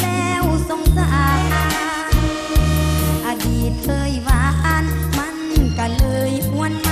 แล้วสงสารอดีตเคยหวานมันก็เลยหวนมา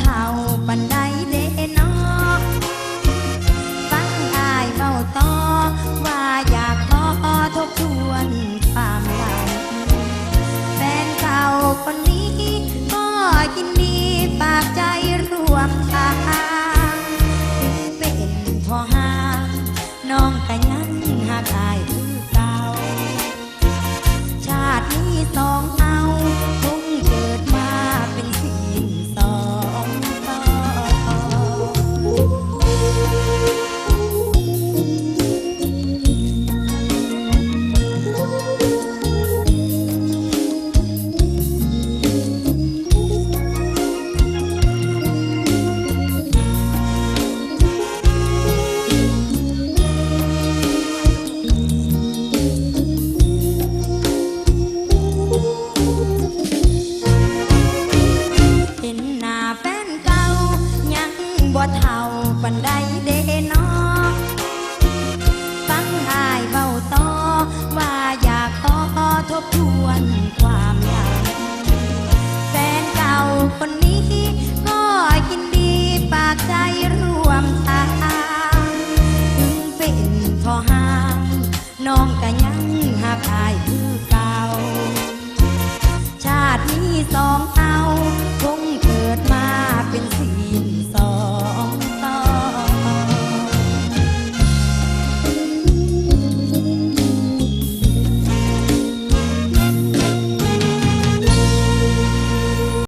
เท่า